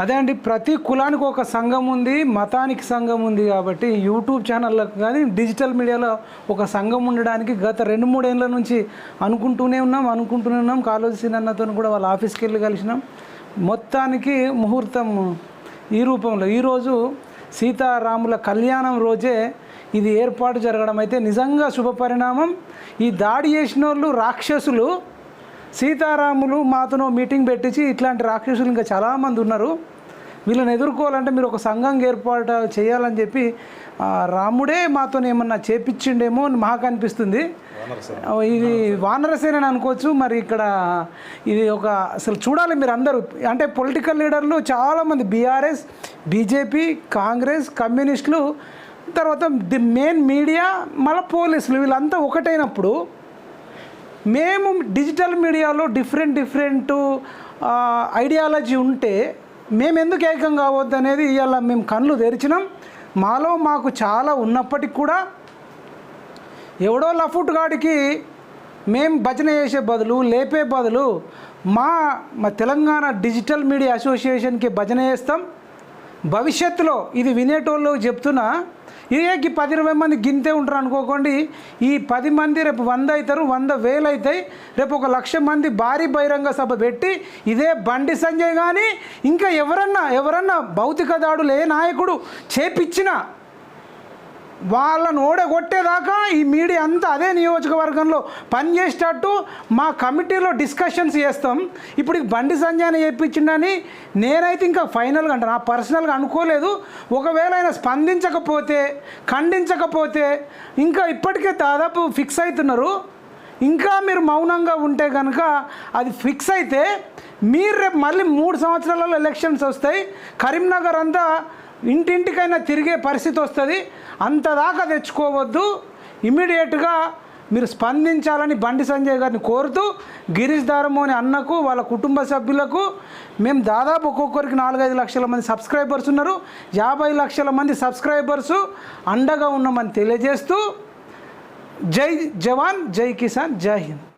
అదే అండి ప్రతి కులానికి ఒక సంఘం ఉంది మతానికి సంఘం ఉంది కాబట్టి యూట్యూబ్ ఛానళ్ళకు కానీ డిజిటల్ మీడియాలో ఒక సంఘం ఉండడానికి గత రెండు మూడేళ్ళ నుంచి అనుకుంటూనే ఉన్నాం అనుకుంటూనే ఉన్నాం. కాలోజీ అన్నతో కూడా వాళ్ళ ఆఫీస్కి వెళ్ళి కలిసినాం. మొత్తానికి ముహూర్తం ఈ రూపంలో. ఈరోజు సీతారాముల కళ్యాణం రోజే ఇది ఏర్పాటు జరగడం అయితే నిజంగా శుభపరిణామం. ఈ దాడి చేసిన వాళ్ళు రాక్షసులు సీతారాములు మాతోనో మీటింగ్ పెట్టించి ఇట్లాంటి రాక్షసులు ఇంకా చాలామంది ఉన్నారు. వీళ్ళని ఎదుర్కోవాలంటే మీరు ఒక సంఘం ఏర్పాటు చేయాలని చెప్పి రాముడే మాతో ఏమన్నా చేపించిండేమో అని మాకు అనిపిస్తుంది. ఇది వానరసేన అని అనుకోవచ్చు మరి ఇక్కడ ఇది ఒక అసలు చూడాలి మీరు అందరూ. అంటే పొలిటికల్ లీడర్లు చాలామంది బీఆర్ఎస్ బీజేపీ కాంగ్రెస్ కమ్యూనిస్టులు తర్వాత ది మెయిన్ మీడియా మళ్ళీ పోలీసులు వీళ్ళంతా ఒకటైనప్పుడు మేము డిజిటల్ మీడియాలో డిఫరెంట్ డిఫరెంట్ ఐడియాలజీ ఉంటే మేము ఎందుకు ఏకం కావద్దు అనేది ఇవాళ మేము కళ్ళు తెరిచినాం. మాలో మాకు చాలా ఉన్నప్పటికి కూడా ఎవడో లఫుట్ గాడికి మేము భజన చేసే బదులు లేపే బదులు మా మా తెలంగాణ డిజిటల్ మీడియా అసోసియేషన్కి భజన చేస్తాం. భవిష్యత్తులో ఇది వినేటోళ్ళు చెప్తున్నా ఇదేకి పది ఇరవై మంది గింతే ఉంటారు అనుకోకండి. ఈ పది మంది రేపు వంద అవుతారు వంద వేలు అవుతాయి. రేపు ఒక లక్ష మంది భారీ బహిరంగ సభ పెట్టి ఇదే బండి సంజయ్ కానీ ఇంకా ఎవరన్నా ఎవరన్నా భౌతిక దాడులు ఏ నాయకుడు చేపిచ్చినా వాళ్ళని ఓడగొట్టేదాకా ఈ మీడియా అంతా అదే నియోజకవర్గంలో పనిచేసేటట్టు మా కమిటీలో డిస్కషన్స్ చేస్తాం. ఇప్పుడు బండి సంజయ్ చెప్పించిండని నేనైతే ఇంకా ఫైనల్గా అంటాను నా పర్సనల్గా అనుకోలేదు. ఒకవేళ ఆయన స్పందించకపోతే ఖండించకపోతే ఇంకా ఇప్పటికే దాదాపు ఫిక్స్ అవుతున్నారు. ఇంకా మీరు మౌనంగా ఉంటే కనుక అది ఫిక్స్ అయితే మీరు రేపు మళ్ళీ మూడు సంవత్సరాలలో ఎలక్షన్స్ వస్తాయి. కరీంనగర్ అంతా ఇంటింటికైనా తిరిగే పరిస్థితి వస్తుంది. అంతదాకా తెచ్చుకోవద్దు. ఇమీడియట్గా మీరు స్పందించాలని బండి సంజయ్ గారిని కోరుతూ గిరీష్ దారమోని అన్నకు వాళ్ళ కుటుంబ సభ్యులకు మేము దాదాపు ఒక్కొక్కరికి నాలుగైదు లక్షల మంది సబ్స్క్రైబర్స్ ఉన్నారు. యాభై లక్షల మంది సబ్స్క్రైబర్సు అండగా ఉన్నామని తెలియజేస్తూ జై జవాన్ జై కిసాన్ జై హింద్.